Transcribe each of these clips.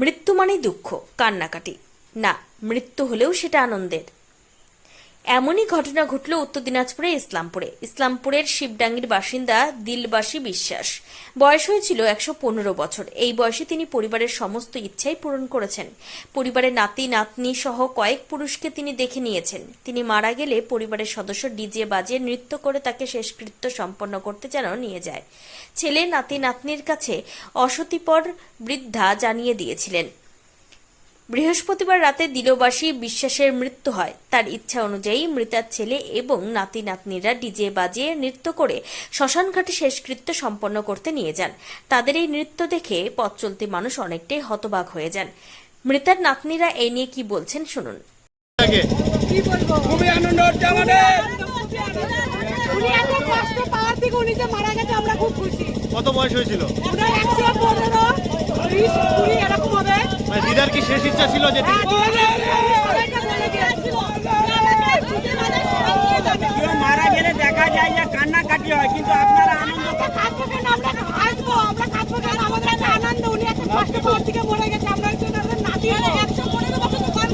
মৃত্যু মানেই দুঃখ কান্নাকাটি। না মৃত্যু হলেও সেটা আনন্দের। এমনই ঘটনা ঘটল উত্তর দিনাজপুরে ইসলামপুরে। ইসলামপুরের শিবডাঙ্গির বাসিন্দা দিলবাসী বিশ্বাস। বয়স হয়েছিল একশো পনেরো বছর। এই বয়সে তিনি পরিবারের সমস্ত ইচ্ছাই পূরণ করেছেন। পরিবারের নাতি, নাতনি সহ কয়েক পুরুষকে তিনি দেখে নিয়েছেন। তিনি মারা গেলে পরিবারের সদস্য ডিজে বাজিয়ে নৃত্য করে তাকে শেষকৃত্য সম্পন্ন করতে যেন নিয়ে যায়। ছেলে, নাতি, নাতনির কাছে অসতিপর বৃদ্ধা জানিয়ে দিয়েছিলেন। বৃহস্পতিবার রাতে দিলবাসী বিশ্বাসের মৃত্যু হয়। তার ইচ্ছা অনুযায়ী মৃতার ছেলে এবং নাতি নাতনিরা ডিজে বাজিয়ে নৃত্য করে শ্মশানঘাটে শেষকৃত্য সম্পন্ন করতে নিয়ে যান। তাদের এই নৃত্য দেখে পথ চলতি মানুষ অনেকটাই হতবাক হয়ে যান। মৃতার নাতনিরা এই নিয়ে কি বলছেন শুনুন। খুবই আনন্দ হচ্ছে আমাদের। উনি এত কষ্ট পাওয়ার থেকে উনি যে মারা গেছে আমরা খুব খুশি। কত বয়স হয়েছিল? ওনার একশো পনেরো মানে দিদার কি শেষ ইচ্ছা ছিল যে মারা গেলে দেখা যায় যে কান্নাকাটি হয় কিন্তু আপনারা আনন্দ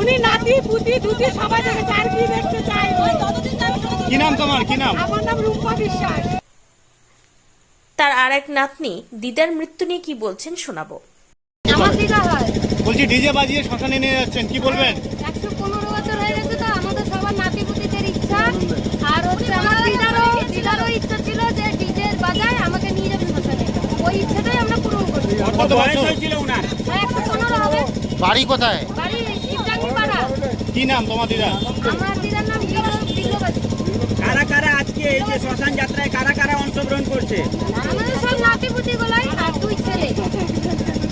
উনি নাতি। পুতি, সবাই কি দেখতে চাই? কি নাম তোমার? কি নাম? আমার নাম রূপা বিশ্বাস। তার আর এক নাতনি দিদার মৃত্যু নিয়ে কি বলছেন শোনাবো। আমার দিদা হয়। বলছি ডিজে বাজিয়ে শ্মশানে নিয়ে যাচ্ছেন কি বলবেন? একশো পনেরো বছর হয়ে গেছে তো আমাদের সবার নাতিপুতিদের ইচ্ছা। আর হচ্ছে আমার দিদারও দিদারও ইচ্ছা ছিল যে ডিজের বাজায় আমাকে নিয়ে যাবে শ্মশানে। ওই ইচ্ছাটাই আমরা পূরণ করছি। কত বয়স হয়েছিল ওনার? হ্যাঁ একশো পনেরো হবে। বাড়ি কোথায়? বাড়ি কি নাম তোমার দিদা? আমার দিদার নাম কারা কারা আজকে এই যে শ্মশান যাত্রায় কারা কারা অংশগ্রহণ করছে? আমাদের সব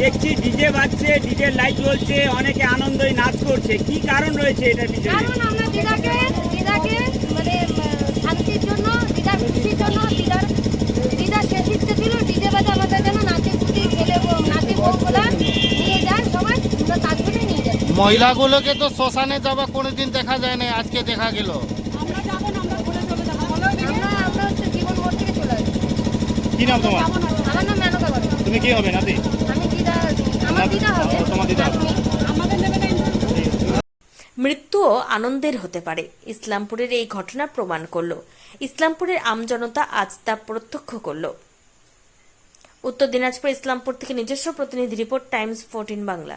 দেখছি ডিজে বাজছে ডিজে লাইট জ্বলছে অনেকে আনন্দই নাচ করছে। কি কারণ রয়েছে এটা পিছনে কারণ আমরা দিদাকে দিদাকে মানে শান্তির জন্য দিদার খুশির জন্য দিদার দিদার শেষ ইচ্ছে ছিল ডিজে বাজে আমাদের যেন নাতি পুতি ছেলে বউ- নাতি বউগুলা নিয়ে যায় সবাই আমরা তার জন্য নিয়ে যাই। মহিলাগুলোকে তো শ্মশানে যাওয়া কোনোদিন দেখা যায় না আজকে দেখা গেল। কি নাম তোমার? আমার নাম মেনকা তুমি কি হবে নাতি? মৃত্যুও আনন্দের হতে পারে ইসলামপুরের এই ঘটনা প্রমাণ করল। ইসলামপুরের আমজনতা আজ তা প্রত্যক্ষ করল। উত্তর দিনাজপুর ইসলামপুর থেকে নিজস্ব প্রতিনিধি রিপোর্ট টাইমস ফোরটিন বাংলা।